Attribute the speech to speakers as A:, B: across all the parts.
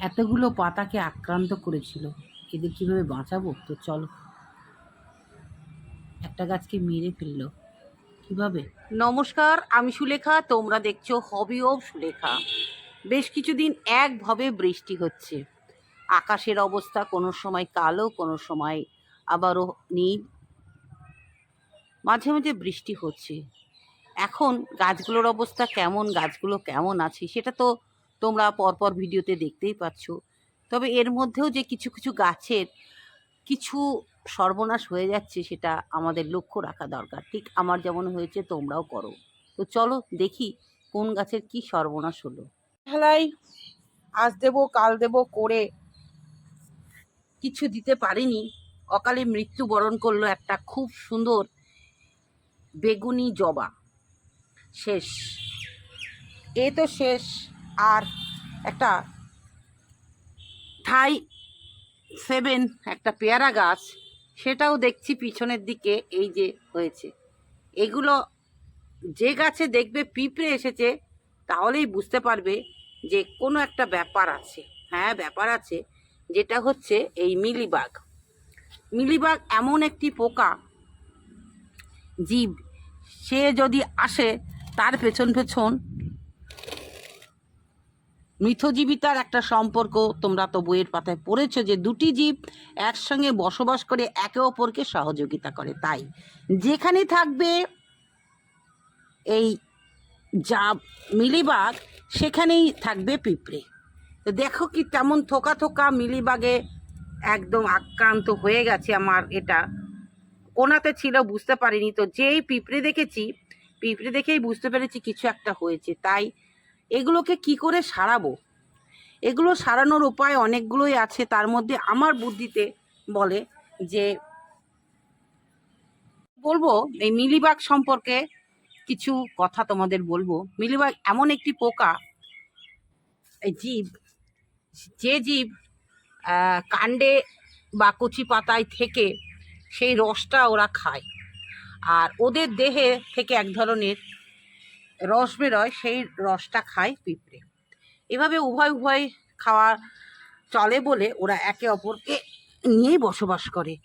A: এতগুলো পাতাকে আক্রান্ত করেছিল। এদের কীভাবে বাঁচাবো? তো চলো। একটা গাছকে মেরে ফেলল। কীভাবে? নমস্কার, আমি সুলেখা। তোমরা দেখছ হবি অফ সুলেখা। বেশ কিছুদিন একভাবে বৃষ্টি হচ্ছে। আকাশের অবস্থা কোনো সময় কালো, কোনো সময় আবারও নীল। মাঝে মাঝে বৃষ্টি হচ্ছে। এখন গাছগুলোর অবস্থা কেমন? গাছগুলো কেমন আছে? সেটা তো তোমরা পরপর ভিডিওতে দেখতেই পাচ্ছ তবে এর মধ্যেও যে কিছু কিছু গাছের কিছু সর্বনাশ হয়ে যাচ্ছে সেটা আমাদের লক্ষ্য রাখা দরকার। ঠিক আমার যেমন হয়েছে, তোমরাও করো। তো চলো দেখি কোন গাছের কি সর্বনাশ হলো। হেলাই আজ দেব, কাল দেব করে কিছু দিতে পারিনি। অকালে মৃত্যুবরণ করল একটা খুব সুন্দর বেগুনি জবা। শেষ। এ তো শেষ। আর একটা থাই সেভেন, একটা পেয়ারা গাছ, সেটাও দেখছি পিছনের দিকে এই যে হয়েছে। এগুলো যে গাছে দেখবে পিঁপড়ে এসেছে, তাহলেই বুঝতে পারবে যে কোনো একটা ব্যাপার আছে। হ্যাঁ ব্যাপার আছে, যেটা হচ্ছে এই মিলিবাগ। মিলিবাগ এমন একটি পোকা জীব, সে যদি আসে তার পেছন পেছন মিথজীবিতার একটা সম্পর্ক তোমরা তো বইয়ের পাতায় পড়েছো যে দুটি জীব একসঙ্গে বসবাস করে একে অপরকে সহযোগিতা করে। তাই যেখানে থাকবে এই যা মিলিবাগ, সেখানেই থাকবে পিঁপড়ে। তো দেখো কি তেমন থোকা থোকা মিলিবাগে একদম আক্রান্ত হয়ে গেছে আমার এটা। কোনাতে ছিল, বুঝতে পারিনি। তো যেই পিঁপড়ে দেখেছি, পিঁপড়ে দেখেই বুঝতে পেরেছি কিছু একটা হয়েছে। তাই এগুলোকে কি করে সারাবো? এগুলো সারানোর উপায় অনেকগুলোই আছে। তার মধ্যে আমার বুদ্ধিতে বলে যে, বলব এই মিলিবাগ সম্পর্কে কিছু কথা তোমাদের বলব। মিলিবাগ এমন একটি পোকা, এই জীব, যে জীব কাণ্ডে বা কচি পাতায় থেকে সেই রসটা ওরা খায়। আর ওদের দেহে থেকে এক ধরনের রস বেরোয়, সেই রসটা খায় পিঁপড়ে। এভাবে উভয় উভয় খাওয়া চলে বলে ওরা একে অপরকে নিয়েই বসবাস করে।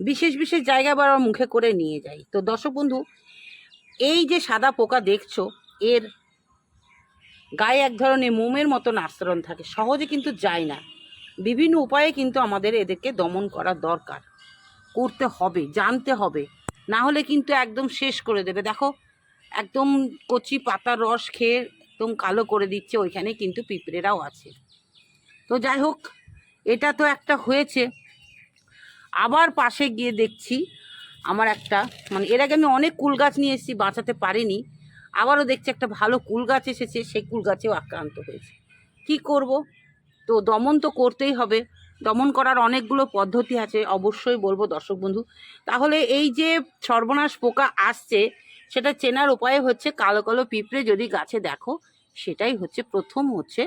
A: বিশেষ বিশেষ জায়গা বা মুখে করে নিয়ে যায়। তো দর্শক বন্ধু, এই যে সাদা পোকা দেখছ, এর গায়ে এক ধরনের মোমের মতন আস্তরণ থাকে। সহজে কিন্তু যায় না। বিভিন্ন উপায়ে কিন্তু আমাদের এদেরকে দমন করা দরকার। করতে হবে, জানতে হবে। না হলে কিন্তু একদম শেষ করে দেবে। দেখো একদম কচি পাতার রস খেয়ে একদম কালো করে দিচ্ছে, ওইখানে কিন্তু পিঁপড়েরাও আছে। তো যাই হোক, এটা তো একটা হয়েছে। আবার পাশে গিয়ে দেখছি আমার একটা মানে এর আগে আমি অনেক কুল গাছ নিয়ে এসেছি, বাঁচাতে পারিনি। আবারও দেখছি একটা ভালো কুল গাছ এসেছে, সেই কুল গাছেও আক্রান্ত হয়েছে। কি করব? তো দমন তো করতেই হবে। দমন করার অনেকগুলো পদ্ধতি আছে, অবশ্যই বলব দর্শক বন্ধু। তাহলে এই যে সর্বনাশ পোকা আসছে সেটা চেনার উপায় হচ্ছে কালো কালো পিঁপড়ে যদি গাছে দেখো, সেটাই হচ্ছে প্রথম হচ্ছে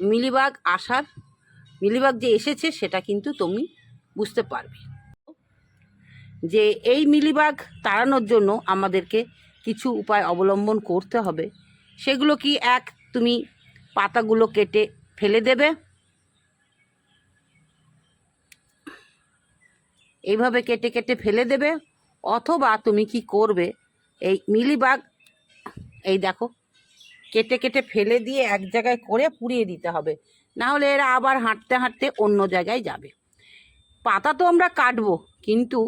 A: মিলিবাগ আসার, মিলিবাগ যে এসেছে সেটা কিন্তু তুমি বুঝতে পারবে। যে এই মিলিবাগ তাড়ানোর জন্য আমাদেরকে কিছু উপায় অবলম্বন করতে হবে। সেগুলো কি এক, তুমি পাতাগুলো কেটে ফেলে দেবে। এইভাবে কেটে কেটে ফেলে দেবে। অথবা তুমি কি করবে? এই মিলিবাগ, এই দেখো, কেটে কেটে ফেলে দিয়ে এক জায়গায় করে পুড়িয়ে দিতে হবে। না হলে এরা আবার হাঁটতে হাঁটতে অন্য জায়গায় যাবে। পাতা তো আমরা কাটবো, কিন্তু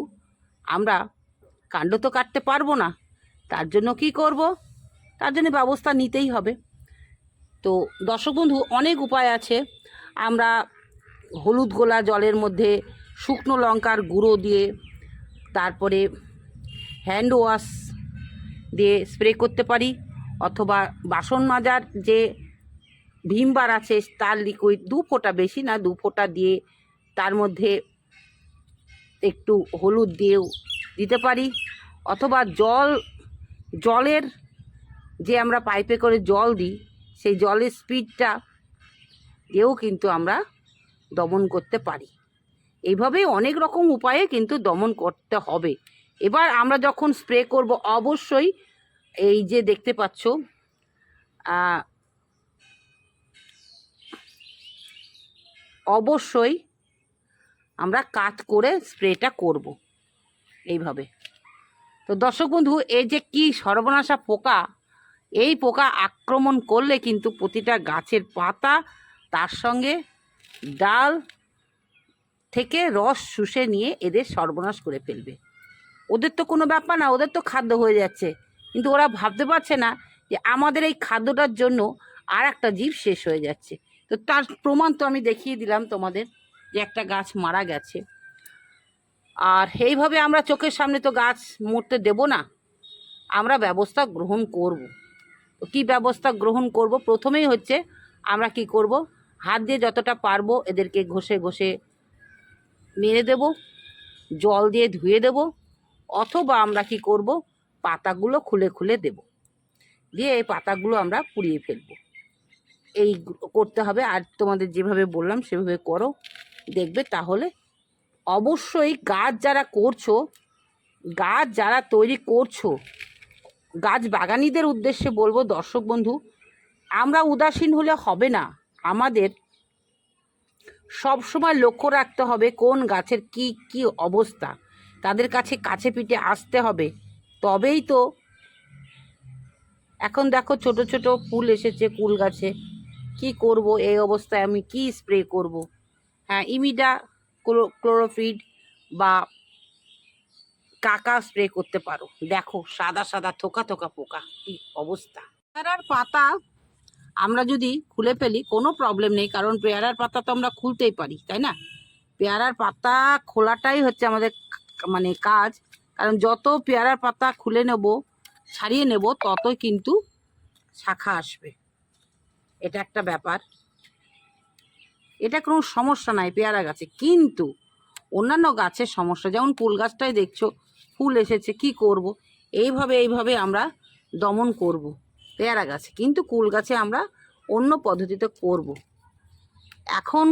A: আমরা কাণ্ড তো কাটতে পারব না। তার জন্য কি করব? তার জন্য ব্যবস্থা নিতেই হবে। তো দর্শক বন্ধু, অনেক উপায় আছে। আমরা হলুদ গোলা জলের মধ্যে শুকনো লঙ্কার গুঁড়ো দিয়ে তারপরে হ্যান্ড ওয়াশ দিয়ে স্প্রে করতে পারি, অথবা বাসন মাজার যে ভীমবার আছে তার লিকুইড দু ফোঁটা বেশি না, দু ফোঁটা দিয়ে তার মধ্যে একটু হলুদ দিয়েও দিতে পারি, অথবা জল, জলের যে আমরা পাইপে করে জল দিই, সেই জলের স্পিডটা দিয়েও কিন্তু আমরা দমন করতে পারি। এইভাবেই অনেক রকম উপায়ে কিন্তু দমন করতে হবে। এবার আমরা যখন স্প্রে করব, অবশ্যই এই যে দেখতে পাচ্ছ অবশ্যই আমরা কাট করে স্প্রেটা করব এইভাবে। তো দর্শক বন্ধু, এই যে কি সর্বনাশা পোকা, এই পোকা আক্রমণ করলে কিন্তু প্রতিটা গাছের পাতা, তার সঙ্গে ডাল থেকে রস শুষে নিয়ে এদের সর্বনাশ করে ফেলবে। ওদের তো কোনো ব্যাপার না, ওদের তো খাদ্য হয়ে যাচ্ছে। কিন্তু ওরা ভাবতে পারছে না যে আমাদের এই খাদ্যটার জন্য আর একটা জীব শেষ হয়ে যাচ্ছে। তো তার প্রমাণ তো আমি দেখিয়ে দিলাম তোমাদের যে একটা গাছ মারা গেছে। আর এইভাবে আমরা চোখের সামনে তো গাছ মরতে দেব না। আমরা ব্যবস্থা গ্রহণ করব। তো কী ব্যবস্থা গ্রহণ করব? প্রথমেই হচ্ছে আমরা কি করব? হাত দিয়ে যতটা পারব এদেরকে ঘষে ঘষে মেরে দেব, জল দিয়ে ধুয়ে দেব, অথবা আমরা কি করব, পাতাগুলো খুলে খুলে দেব। দিয়ে এই পাতাগুলো আমরা পুড়িয়ে ফেলব। এই করতে হবে, আর তোমাদের যেভাবে বললাম সেভাবে করো। দেখবে তাহলে অবশ্যই গাছ যারা করছ, গাছ যারা তৈরি করছ, গাছ বাগানিদের উদ্দেশ্যে বলব দর্শক বন্ধু, আমরা উদাসীন হলে হবে না। আমাদের সব সময় লক্ষ্য রাখতে হবে কোন গাছের কি কি অবস্থা। তাদের কাছে কাছে পিঠে আসতে হবে। তবেই তো এখন দেখো ছোট ছোট ফুল এসেছে কুল গাছে। কি করব? এই অবস্থায় আমি কি স্প্রে করব? হ্যাঁ ইমিডা ক্লোরোফিড বা কাকা স্প্রে করতে পারো। দেখো, সাদা সাদা, থোকা থোকা পোকা, কি অবস্থা। পেয়ারার পাতা আমরা যদি খুলে ফেলি, কোনো প্রবলেম নেই, কারণ পেয়ারার পাতা তো আমরা খুলতেই পারি, তাই না? পেয়ারার পাতা খোলাটাই হচ্ছে আমাদের মানে কাজ, কারণ যত পেয়ারার পাতা খুলে নেব ছাড়িয়ে নেব, ততই কিন্তু শাখা আসবে। এটা একটা ব্যাপার। এটা কোনো সমস্যা নাই পেয়ারা গাছে, কিন্তু অন্যান্য গাছের সমস্যা, যেমন ফুল গাছটাই দেখছ, ফুল এসেছে, কি করব? এইভাবে এইভাবে আমরা দমন করব। পেয়ারা গাছে। কিন্তু কুল গাছে আমরা অন্য পদ্ধতিতে করব। এখন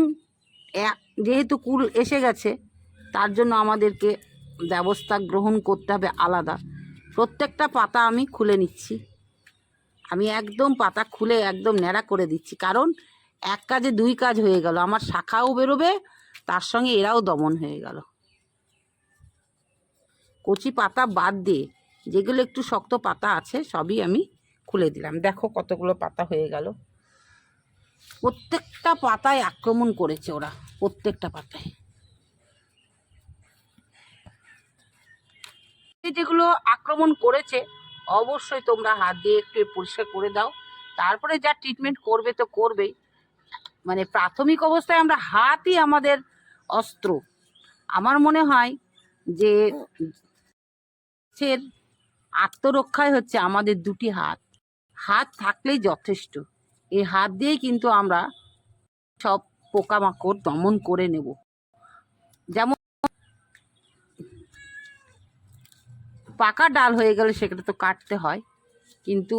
A: যেহেতু কুল এসে গেছে, তার জন্য আমাদেরকে ব্যবস্থা গ্রহণ করতে হবে আলাদা। প্রত্যেকটা পাতা আমি খুলে নিচ্ছি। আমি একদম পাতা খুলে একদম ন্যাড়া করে দিচ্ছি। কারণ এক কাজে দুই কাজ হয়ে গেল। আমার শাখাও বেরোবে, তার সঙ্গে এরাও দমন হয়ে গেল। কচি পাতা বাদ দিয়ে যেগুলো একটু শক্ত পাতা আছে, সবই আমি খুলে দিলাম। দেখো কতগুলো পাতা হয়ে গেল। প্রত্যেকটা পাতায় আক্রমণ করেছে ওরা, প্রত্যেকটা পাতায়। যেগুলো আক্রমণ করেছে, অবশ্যই তোমরা হাত দিয়ে একটু পরিষ্কার করে দাও। তারপরে যা ট্রিটমেন্ট করবে তো করবেই। মানে প্রাথমিক অবস্থায় আমরা হাতই আমাদের অস্ত্র। আমার মনে হয় যে গাছের আত্মরক্ষাই হচ্ছে আমাদের দুটি হাত। হাত থাকলেই যথেষ্ট। এই হাত দিয়েই কিন্তু আমরা সব পোকামাকড় দমন করে নেব। যেমন পাকা ডাল হয়ে গেলে সেটা তো কাটতে হয়, কিন্তু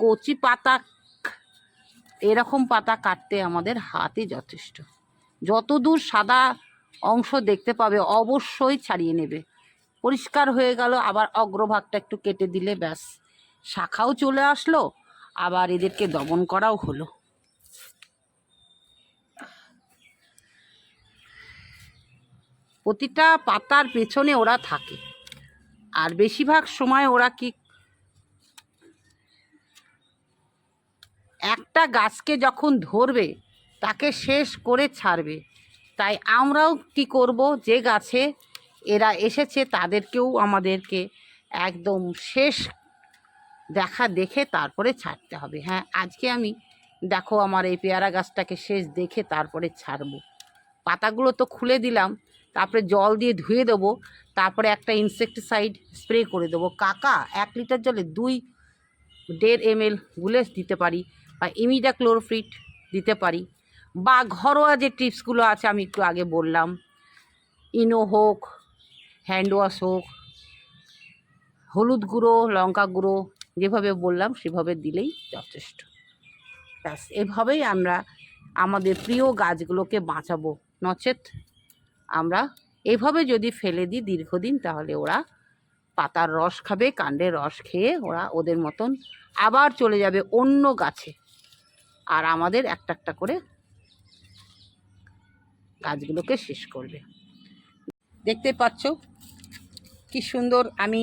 A: কচি পাতা, এরকম পাতা কাটতে আমাদের হাতই যথেষ্ট। যতদূর সাদা অংশ দেখতে পাবে, অবশ্যই ছাড়িয়ে নেবে। পরিষ্কার হয়ে গেল, আবার অগ্রভাগটা একটু কেটে দিলে ব্যাস। শাখাও চলে আসলো, আবার এদেরকে দমন করাও হলো। প্রতিটা পাতার পেছনে ওরা থাকে, আর বেশিরভাগ সময় ওরা কি একটা গাছকে যখন ধরবে, তাকে শেষ করে ছাড়বে। তাই আমরাও কি করব, যে গাছে এরা এসেছে, তাদেরকেও আমাদেরকে একদম শেষ দেখা দেখে তারপরে ছাড়তে হবে। হ্যাঁ আজকে আমি দেখো আমার এই পেয়ারা গাছটাকে শেষ দেখে তারপরে ছাড়বো। পাতাগুলো তো খুলে দিলাম, তারপরে জল দিয়ে ধুয়ে দেবো, তারপরে একটা ইনসেকটিসাইড স্প্রে করে দেবো। কাকা, এক লিটার জলে দুই দেড় এম এল গুলে দিতে পারি বা ইমিডা ক্লোরোফিট দিতে পারি বা ঘরোয়া যে টিপসগুলো আছে আমি একটু আগে বললাম। ইনো হোক হ্যান্ড ওয়াশ হোক, হলুদ গুঁড়ো, লঙ্কা গুঁড়ো যেভাবে বললাম, সেভাবে দিলেই যথেষ্ট। ব্যাস, এভাবেই আমরা আমাদের প্রিয় গাছগুলোকে বাঁচাবো। নচেত আমরা এভাবে যদি ফেলে দিই দীর্ঘদিন, তাহলে ওরা পাতার রস খাবে, কাণ্ডের রস খেয়ে ওরা ওদের মতন আবার চলে যাবে অন্য গাছে। আর আমাদের একটা একটা করে গাছগুলোকে শেষ করবে। দেখতে পাচ্ছ কি সুন্দর আমি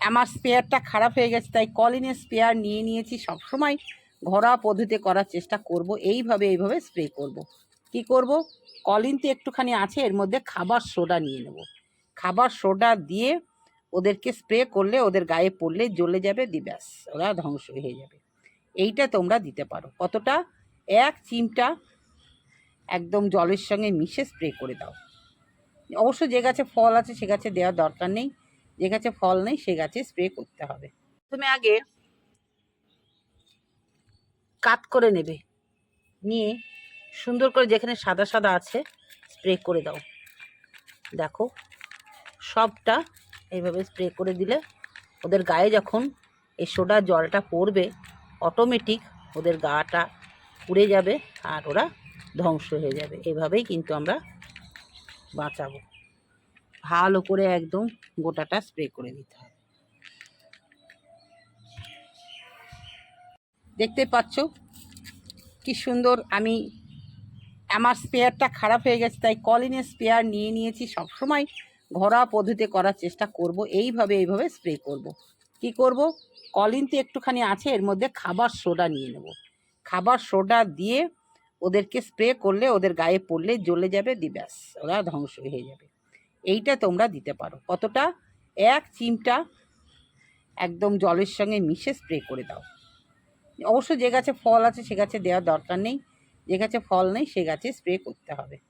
A: আমার স্পেয়ারটা খারাপ হয়ে গেছে, তাই কলিনের স্পেয়ার নিয়ে নিয়েছি। সবসময় ঘরোয়া পদ্ধতিতে করার চেষ্টা করব, এইভাবে এইভাবে স্প্রে করব। কি করব? কলিন তো একটুখানি আছে, এর মধ্যে খাবার সোডা নিয়ে নেব। খাবার সোডা দিয়ে ওদেরকে স্প্রে করলে ওদের গায়ে পড়লে জ্বলে যাবে, দি ব্যাস, ওরা ধ্বংস হয়ে যাবে। এইটা তোমরা দিতে পারো। কতটা? এক চিমটা একদম জলের সঙ্গে মিশে স্প্রে করে দাও। অবশ্য যে গাছে ফল আছে, সে গাছে দেওয়ার দরকার নেই। যে গাছে ফল নেই, সে গাছে স্প্রে করতে হবে। তুমি আগে কাত করে নেবে। নিয়ে সুন্দর করে যেখানে সাদা সাদা আছে স্প্রে করে দাও। দেখো, সবটা এইভাবে স্প্রে করে দিলে ওদের গায়ে যখন এই সোডা জলটা পড়বে অটোমেটিক ওদের গাটা পুড়ে যাবে আর ওরা ধ্বংস হয়ে যাবে। এভাবেই কিন্তু আমরা বাঁচাবো। ভালো করে একদম গোটাটা স্প্রে করে দিতে হবে। দেখতে পাচ্ছ কি সুন্দর আমি, আমার স্পেয়ারটা খারাপ হয়ে গেছে, তাই কলিনের স্পেয়ার নিয়ে নিয়েছি। সবসময় ঘরোয়া পদ্ধতিতে করার চেষ্টা করব, এইভাবে এইভাবে স্প্রে করব। কি করব? কলিন তো একটুখানি আছে, এর মধ্যে খাবার সোডা নিয়ে নেব। খাবার সোডা দিয়ে ওদেরকে স্প্রে করলে ওদের গায়ে পড়লে জ্বলে যাবে, দি ব্যাস, ওরা ধ্বংস হয়ে যাবে। এইটা তোমরা দিতে পারো। কতটা? এক চিমটা একদম জলের সঙ্গে মিশে স্প্রে করে দাও। অবশ্য যে গাছে ফল আছে সে গাছে দেওয়ার দরকার নেই। যে গাছে ফল নেই সে গাছে স্প্রে করতে হবে।